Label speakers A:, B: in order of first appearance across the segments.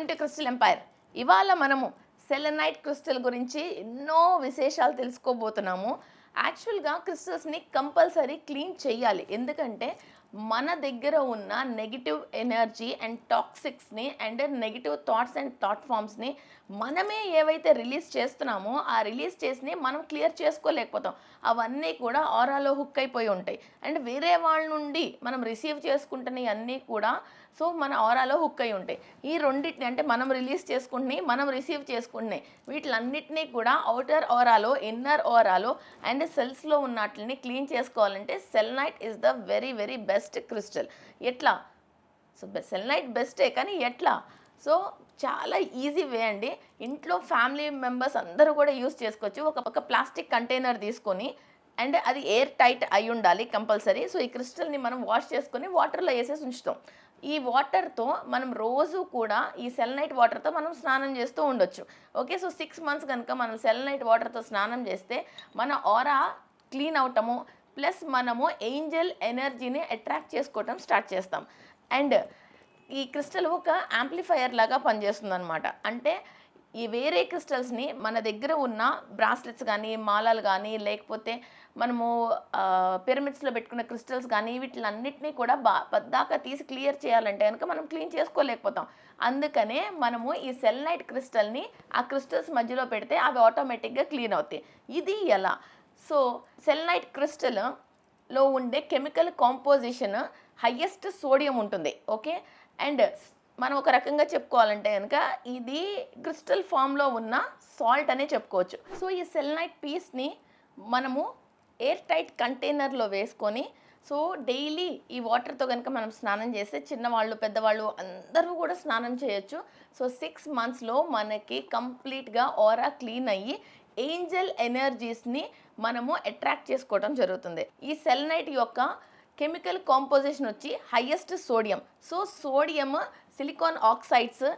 A: Welcome to crystal umpire ఇవాళ మనము selenite crystal గురించి ఎన్నో విశేషాలు తెలుసుకోబోతున్నాము. యాక్చువల్గా క్రిస్టల్స్ని కంపల్సరీ క్లీన్ చేయాలి. ఎందుకంటే మన దగ్గర ఉన్న negative energy and టాక్సిక్స్ని and negative thoughts and thought ఫామ్స్ని మనమే ఏవైతే రిలీజ్ చేస్తున్నామో ఆ రిలీజ్ చేసి మనం క్లియర్ చేసుకోలేకపోతాం. అవన్నీ కూడా ఆరాలో హుక్ అయిపోయి ఉంటాయి. అండ్ వేరే వాళ్ళ నుండి మనం రిసీవ్ చేసుకుంటున్నవి అన్నీ కూడా సో మన ఆరాలో హుక్ అయి ఉంటాయి. ఈ రెండింటిని అంటే మనం రిలీజ్ చేసుకుంటున్నాయి మనం రిసీవ్ చేసుకుంటున్నాయి. వీటిలన్నిటినీ కూడా అవుటర్ ఆరాలో ఇన్నర్ ఆరాలో అండ్ సెల్స్లో ఉన్నట్లని క్లీన్ చేసుకోవాలంటే selenite is the very very best crystal ఎట్లా? సో సెల్ నైట్ బెస్టే కానీ ఎట్లా? సో చాలా ఈజీ వే అండి. ఇంట్లో ఫ్యామిలీ మెంబర్స్ అందరూ కూడా యూస్ చేసుకోవచ్చు. ఒక ఒక ప్లాస్టిక్ కంటైనర్ తీసుకొని అండ్ అది ఎయిర్ టైట్ అయి ఉండాలి కంపల్సరీ సో ఈ క్రిస్టల్ని మనం వాష్ చేసుకొని వాటర్లో వేసేసి ఉంచుతాం. ఈ వాటర్తో మనం రోజు కూడా ఈ సెలనైట్ వాటర్తో మనం స్నానం చేస్తూ ఉండొచ్చు. ఓకే సో సిక్స్ మంత్స్ కనుక మనం సెలనైట్ వాటర్తో స్నానం చేస్తే మన ఆరా క్లీన్ అవటము ప్లస్ మనము ఏంజల్ ఎనర్జీని అట్రాక్ట్ చేసుకోవటం స్టార్ట్ చేస్తాం. అండ్ ఈ క్రిస్టల్ ఒక యాంప్లిఫైయర్ లాగా పనిచేస్తుంది అనమాట అంటే ఈ వేరే క్రిస్టల్స్ని మన దగ్గర ఉన్న బ్రాస్లెట్స్ కానీ మాలలు కానీ లేకపోతే మనము పిరమిడ్స్లో పెట్టుకున్న క్రిస్టల్స్ కానీ వీటిలన్నిటినీ కూడా బా పద్దాకా తీసి క్లియర్ చేయాలంటే కనుక మనం క్లీన్ చేసుకోలేకపోతాం. అందుకనే మనము ఈ సెల్ నైట్ క్రిస్టల్ని ఆ క్రిస్టల్స్ మధ్యలో పెడితే అవి ఆటోమేటిక్గా క్లీన్ అవుతాయి. ఇది ఎలా? సో సెల్ నైట్ క్రిస్టల్లో ఉండే కెమికల్ కాంపోజిషన్ హయ్యెస్ట్ సోడియం ఉంటుంది. ఓకే? అండ్ మనం ఒక రకంగా చెప్పుకోవాలంటే కనుక ఇది క్రిస్టల్ ఫామ్లో ఉన్న సాల్ట్ అనే చెప్పుకోవచ్చు. సో ఈ సెల్ నైట్ పీస్ని మనము ఎయిర్ టైట్ కంటైనర్లో వేసుకొని సో డైలీ ఈ వాటర్తో కనుక మనం స్నానం చేస్తే చిన్నవాళ్ళు పెద్దవాళ్ళు అందరూ కూడా స్నానం చేయొచ్చు. సో సిక్స్ మంత్స్లో మనకి కంప్లీట్గా ఓరా క్లీన్ అయ్యి ఏంజల్ ఎనర్జీస్ని మనము అట్రాక్ట్ చేసుకోవడం జరుగుతుంది. ఈ సెల్ నైట్ యొక్క కెమికల్ కాంపోజిషన్ వచ్చి highest sodium. So sodium silicon oxides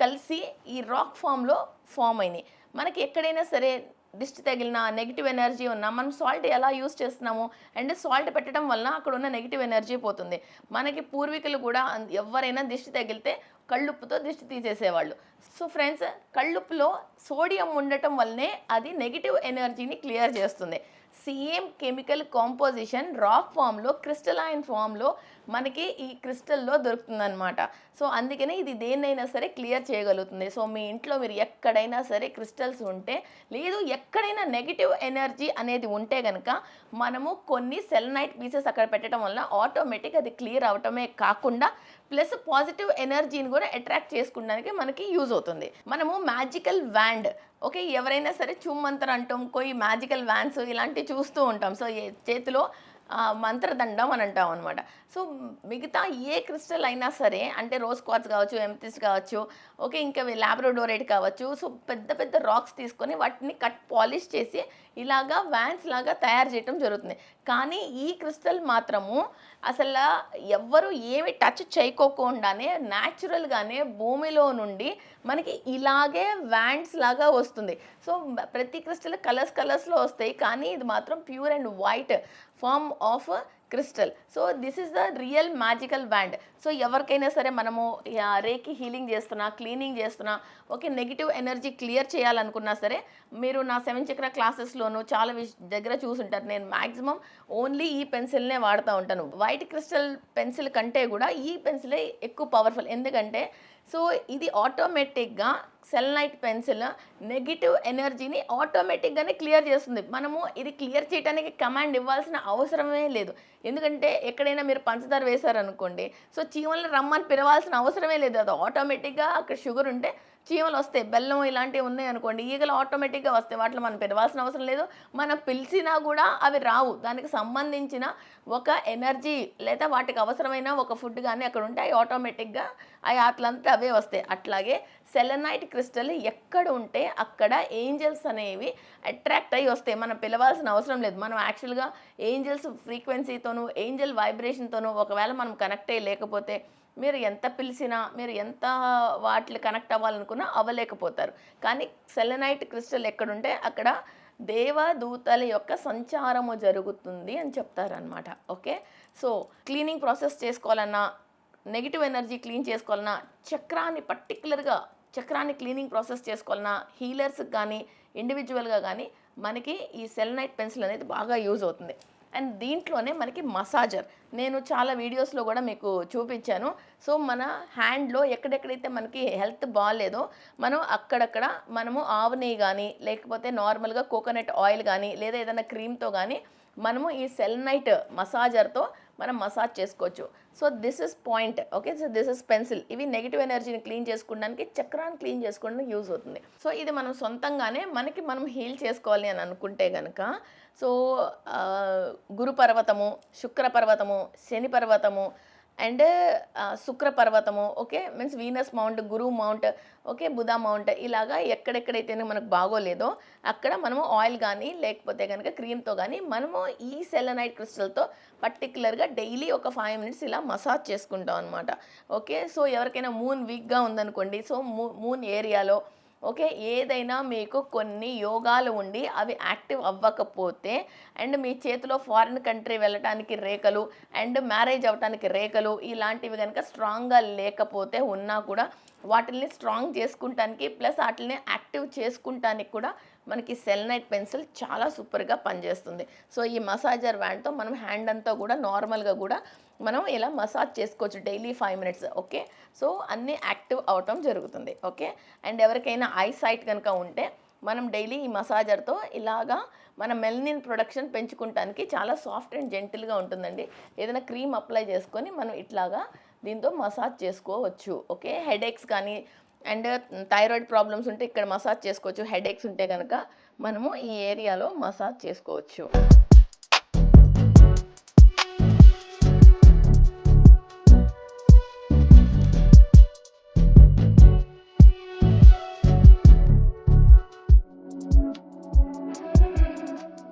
A: కలిసి ఈ రాక్ ఫామ్లో ఫామ్ అయినాయి. మనకి ఎక్కడైనా సరే దిష్టి తగిలిన నెగిటివ్ ఎనర్జీ ఉన్నా మనం సాల్ట్ ఎలా యూస్ చేస్తున్నాము అండ్ సాల్ట్ పెట్టడం వల్ల అక్కడ ఉన్న నెగిటివ్ ఎనర్జీ పోతుంది. మనకి పూర్వీకులు కూడా ఎవరైనా దిష్టి తగిలితే కళ్ళుప్పుతో దిష్టి తీసేసేవాళ్ళు. సో ఫ్రెండ్స్ కళ్ళుప్పులో సోడియం ఉండటం వల్లనే అది నెగిటివ్ ఎనర్జీని క్లియర్ చేస్తుంది. సేమ్ కెమికల్ కాంపోజిషన్ రాక్ ఫామ్లో క్రిస్టలైన్ ఫామ్లో మనకి ఈ క్రిస్టల్లో దొరుకుతుందన్నమాట. సో అందుకనే ఇది దేన్నైనా సరే క్లియర్ చేయగలుగుతుంది. సో మీ ఇంట్లో మీరు ఎక్కడైనా సరే క్రిస్టల్స్ ఉంటే లేదు ఎక్కడైనా నెగిటివ్ ఎనర్జీ అనేది ఉంటే కనుక మనము కొన్ని సెల్ నైట్ పీసెస్ అక్కడ పెట్టడం వల్ల ఆటోమేటిక్ అది క్లియర్ అవటమే కాకుండా ప్లస్ పాజిటివ్ ఎనర్జీని కూడా అట్రాక్ట్ చేసుకోవడానికి మనకి యూజ్ అవుతుంది. మనము మ్యాజికల్ వ్యాండ్ ఓకే ఎవరైనా సరే చుమ్మంతర్ అంటాం કોઈ మ్యాజికల్ వ్యాన్స్ ఇలాంటివి చూస్తూ ఉంటాం. సో చేతిలో మంత్రదండం అని అంటాం అనమాట సో మిగతా ఏ క్రిస్టల్ అయినా సరే అంటే రోజ్ క్వార్ట్స్ కావచ్చు ఎమ్తిస్ట్ కావచ్చు ఓకే ఇంకా ల్యాబ్రోడోరేట్ కావచ్చు సో పెద్ద పెద్ద రాక్స్ తీసుకొని వాటిని కట్ పాలిష్ చేసి ఇలాగా వ్యాన్స్ లాగా తయారు చేయటం జరుగుతుంది. కానీ ఈ క్రిస్టల్ మాత్రము అసలు ఎవ్వరు ఏమి టచ్ చేయకోకుండానే న్యాచురల్గానే భూమిలో నుండి మనకి ఇలాగే వ్యాండ్స్ లాగా వస్తుంది. సో ప్రతి క్రిస్టల్ కలర్స్ కలర్స్లో వస్తాయి కానీ ఇది మాత్రం pure and white. Form of crystal so this is the real magical band so ఎవరికైనా సరే మనము రేకి హీలింగ్ చేస్తున్నా క్లీనింగ్ చేస్తున్నా ఓకే నెగిటివ్ ఎనర్జీ క్లియర్ చేయాలనుకున్నా సరే మీరు నా సెవెన్ చక్ర క్లాసెస్లోనూ చాలా విష్ దగ్గర చూసుంటారు. నేను మ్యాక్సిమం ఓన్లీ ఈ పెన్సిల్నే వాడుతూ ఉంటాను. వైట్ క్రిస్టల్ పెన్సిల్ కంటే కూడా ఈ పెన్సిలే ఎక్కువ పవర్ఫుల్ ఎందుకంటే సో ఇది ఆటోమేటిక్గా సెల్ నైట్ పెన్సిల్ నెగిటివ్ ఎనర్జీని ఆటోమేటిక్గానే క్లియర్ చేస్తుంది. మనము ఇది క్లియర్ చేయడానికి కమాండ్ ఇవ్వాల్సిన అవసరమే లేదు. ఎందుకంటే ఎక్కడైనా మీరు పంచదార వేశారనుకోండి సో చీమలను రమ్మని పిలవాల్సిన అవసరమే లేదు. అది ఆటోమేటిక్గా అక్కడ షుగర్ ఉంటే చీమలు వస్తాయి బెల్లం ఇలాంటివి ఉన్నాయి అనుకోండి ఈగలు ఆటోమేటిక్గా వస్తాయి. వాటిలో మనం పిలవాల్సిన అవసరం లేదు. మనం పిలిచినా కూడా అవి రావు. దానికి సంబంధించిన ఒక ఎనర్జీ లేదా వాటికి అవసరమైన ఒక ఫుడ్ కానీ అక్కడ ఉంటే అవి ఆటోమేటిక్గా అవి అట్లంతా అవే వస్తాయి. అట్లాగే సెలనైట్ క్రిస్టల్ ఎక్కడ ఉంటే అక్కడ ఏంజల్స్ అనేవి అట్రాక్ట్ అయ్యి వస్తాయి. మనం పిలవాల్సిన అవసరం లేదు. మనం యాక్చువల్గా ఏంజల్స్ ఫ్రీక్వెన్సీతోనూ ఏంజల్ వైబ్రేషన్తోనూ ఒకవేళ మనం కనెక్ట్ అయ్యి లేకపోతే మీరు ఎంత పిలిచినా మీరు ఎంత వాటిని కనెక్ట్ అవ్వాలనుకున్నా అవ్వలేకపోతారు. కానీ సెలనైట్ క్రిస్టల్ ఎక్కడుంటే అక్కడ దేవదూతల యొక్క సంచారము జరుగుతుంది అని చెప్తారనమాట ఓకే? సో క్లీనింగ్ ప్రాసెస్ చేసుకోవాలన్నా నెగిటివ్ ఎనర్జీ క్లీన్ చేసుకోవాలన్నా చక్రాన్ని పర్టికులర్గా చక్రాన్ని క్లీనింగ్ ప్రాసెస్ చేసుకోవాలన్నా హీలర్స్కి కానీ ఇండివిజువల్గా కానీ మనకి ఈ సెల్ నైట్ పెన్సిల్ అనేది బాగా యూజ్ అవుతుంది. అండ్ దీంట్లోనే మనకి మసాజర్. నేను చాలా వీడియోస్లో కూడా మీకు చూపించాను. సో మన హ్యాండ్లో ఎక్కడెక్కడైతే మనకి హెల్త్ బాగాలేదో మనం అక్కడక్కడ మనము ఆవు నెయ్యి కానీ లేకపోతే నార్మల్గా కోకోనట్ ఆయిల్ కానీ లేదా ఏదైనా క్రీమ్తో కానీ మనము ఈ సెల్ నైట్ మసాజర్తో మనం మసాజ్ చేసుకోవచ్చు. So this is point okay so this is pencil ఇవి నెగిటివ్ ఎనర్జీని క్లీన్ చేసుకోవడానికి చక్రాన్ని క్లీన్ చేసుకోవడానికి యూజ్ అవుతుంది. సో ఇది మనం సొంతంగానే మనకి మనం హీల్ చేసుకోవాలి అని అనుకుంటే కనుక సో గురు పర్వతము శుక్ర పర్వతము శని పర్వతము అండ్ శుక్ర పర్వతము ఓకే? మీన్స్ వీనస్ మౌంట్ గురు మౌంట్ ఓకే? బుధా మౌంట్ ఇలాగా ఎక్కడెక్కడైతే మనకు బాగోలేదో అక్కడ మనము ఆయిల్ కానీ లేకపోతే కనుక క్రీమ్తో కానీ మనము ఈ సెలనైట్ క్రిస్టల్తో పర్టికులర్గా డైలీ ఒక ఫైవ్ మినిట్స్ ఇలా మసాజ్ చేసుకుంటాం అనమాట ఓకే? సో ఎవరికైనా మూన్ వీక్గా ఉందనుకోండి సో మూ మూన్ ఏరియాలో ఓకే? ఏదైనా మీకు కొన్ని యోగాలు ఉండి అవి యాక్టివ్ అవ్వకపోతే అండ్ మీ చేతిలో ఫారిన్ కంట్రీ వెళ్ళటానికి రేఖలు అండ్ మ్యారేజ్ అవ్వటానికి రేఖలు ఇలాంటివి కనుక స్ట్రాంగ్గా లేకపోతే ఉన్నా కూడా వాటిని స్ట్రాంగ్ చేసుకుంటానికి ప్లస్ వాటిని యాక్టివ్ చేసుకుంటానికి కూడా మనకి సెల్ నైట్ పెన్సిల్ చాలా సూపర్గా పనిచేస్తుంది. సో ఈ మసాజర్ వ్యాండ్తో మనం హ్యాండ్ అంతా కూడా నార్మల్గా కూడా మనం ఇలా మసాజ్ చేసుకోవచ్చు daily five minutes okay so అన్నీ యాక్టివ్ అవటం జరుగుతుంది ఓకే అండ్ ఎవరికైనా ఐ సైట్ కనుక ఉంటే మనం డైలీ ఈ మసాజర్తో ఇలాగా మన మెల్నిన్ ప్రొడక్షన్ పెంచుకుంటానికి చాలా సాఫ్ట్ అండ్ జెంటిల్గా ఉంటుందండి. ఏదైనా క్రీమ్ అప్లై చేసుకొని మనం ఇట్లాగా దీంతో మసాజ్ చేసుకోవచ్చు ఓకే హెడేక్స్ కానీ అండ్ థైరాయిడ్ ప్రాబ్లమ్స్ ఉంటే ఇక్కడ మసాజ్ చేసుకోవచ్చు. హెడేక్స్ ఉంటే కనుక మనము ఈ ఏరియాలో మసాజ్ చేసుకోవచ్చు.